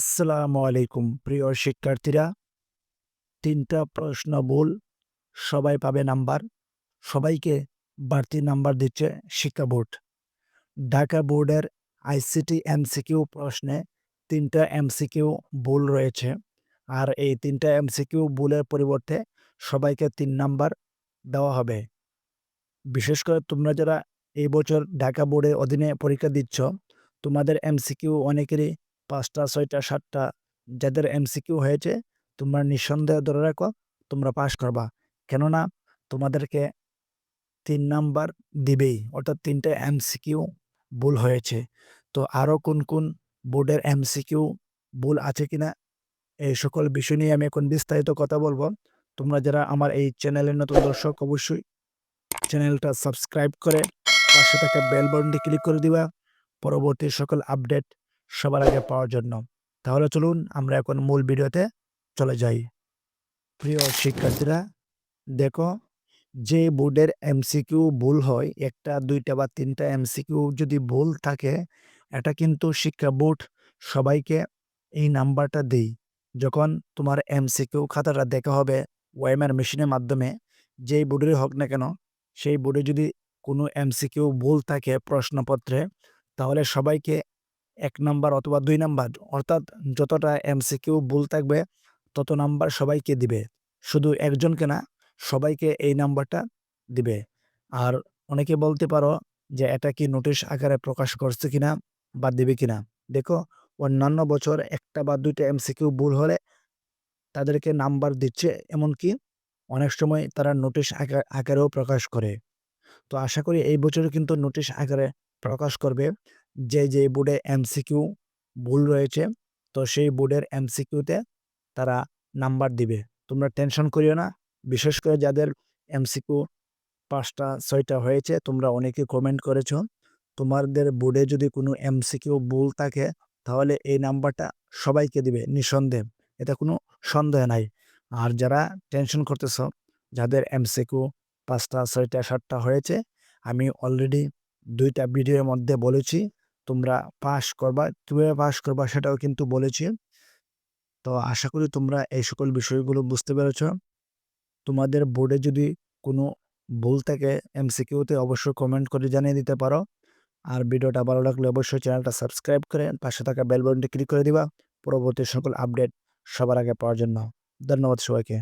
আসসালামু আলাইকুম, প্রিয় শিক্ষার্থীরা। তিনটা প্রশ্ন ভুল, সবাই পাবে নাম্বার। সবাইকে বাড়তি নাম্বার দিচ্ছে শিক্ষা বোর্ড। ঢাকা বোর্ডের আইসিটি এমসিকিউ প্রশ্নে তিনটা এমসিকিউ ভুল রয়েছে। আর এই তিনটা এমসিকিউ ভুলের পরিবর্তে সবাইকে তিন নাম্বার দেওয়া হবে। বিশেষ করে তোমরা যারা এই বছর ঢাকা বোর্ডের অধীনে পরীক্ষা দিচ্ছ, তোমাদের এমসিকিউ অনেকেরই পাঁচটা, ছয়টা, সাতটা যাদের এমসিকিউ হয়েছে, তোমরা নিঃসন্দেহে ধরে রাখো, তোমরা পাস করবা। কেননা তোমাদেরকে তিন নাম্বার দিবেই, অর্থাৎ তিনটে এমসিকিউ ভুল হয়েছে। তো আরও কোন কোন বোর্ডের এমসিকিউ ভুল আছে কিনা, এই সকল বিষয় নিয়ে আমি এখন বিস্তারিত কথা বলব। তোমরা যারা আমার এই চ্যানেলের নতুন দর্শক, অবশ্যই চ্যানেলটা সাবস্ক্রাইব করে পাশে থাকা বেল বাটনটি ক্লিক করে দিবা। পরবর্তী সকল আপডেট সবার আগে পাওয়ার জন্য। তাহলে চলুন আমরা এখন মূল ভিডিওতে চলে যাই। প্রিয় শিক্ষার্থীরা, দেখো, যে বোর্ডের এমসিকিউ ভুল হয়, একটা, দুইটা বা তিনটা এমসিকিউ যদি ভুল থাকে, এটা কিন্তু শিক্ষা বোর্ড সবাইকে এই নাম্বারটা দেই। যখন তোমার এমসিকিউ খাতাটা দেখা হবে ওয়েমার মেশিনের মাধ্যমে, যেই বোর্ডের হোক না কেন, সেই বোর্ডে যদি কোনো এমসিকিউ ভুল থাকে প্রশ্নপত্রে, তাহলে সবাইকে এক নাম্বার অথবা দুই নাম্বার, অর্থাৎ যতটা এমসিকিউ ভুল থাকবে, তত নাম্বার সবাইকে দিবে। শুধু একজনকে না, সবাইকে এই নাম্বারটা দিবে। আর অনেকে বলতে পারো যে, এটা কি নোটিশ আকারে প্রকাশ করছে কিনা বা দিবে কিনা? দেখো, অন্যান্য বছর একটা বা দুইটা এমসিকিউ ভুল হলে তাদেরকে নাম্বার দিচ্ছে, এমনকি অনেক সময় তারা নোটিশ আকারেও প্রকাশ করে। তো আশা করি এই বছর কিন্তু নোটিশ আকারে প্রকাশ করবে। যে যে বোর্ডে এমসিকিউ ভুল রয়েছে, তো সেই বোর্ডের এমসিকিউতে তারা নাম্বার দিবে। তোমরা টেনশন করিও না। বিশেষ করে যাদের এমসিকিউ পাঁচটা, ছয়টা হয়েছে, তোমরা অনেকে কমেন্ট করেছ। তোমাদের বোর্ডে যদি কোনো এমসিকিউ ভুল থাকে, তাহলে এই নাম্বারটা সবাইকে দিবে, নিঃসন্দেহ। এটা কোনো সন্দেহ নাই। আর যারা টেনশন করতেছ, যাদের এমসিকিউ পাঁচটা, ছয়টা, সাতটা হয়েছে, আমি অলরেডি দুইটা ভিডিওর মধ্যে বলেছি। তোমরা পাশ করবা কীভাবে পাশ করবা সেটাও কিন্তু বলেছি। তো আশা করি তোমরা এই সকল বিষয়গুলো বুঝতে পেরেছ। তোমাদের বোর্ডে যদি কোনো ভুল থাকে এমসিকিউতে অবশ্যই কমেন্ট করে জানিয়ে দিতে পারো। আর ভিডিওটা ভালো লাগলে অবশ্যই চ্যানেলটা সাবস্ক্রাইব করে পাশে থাকা বেল ক্লিক করে দিবা। পরবর্তী সকল আপডেট সবার আগে পাওয়ার জন্য। ধন্যবাদ সবাইকে।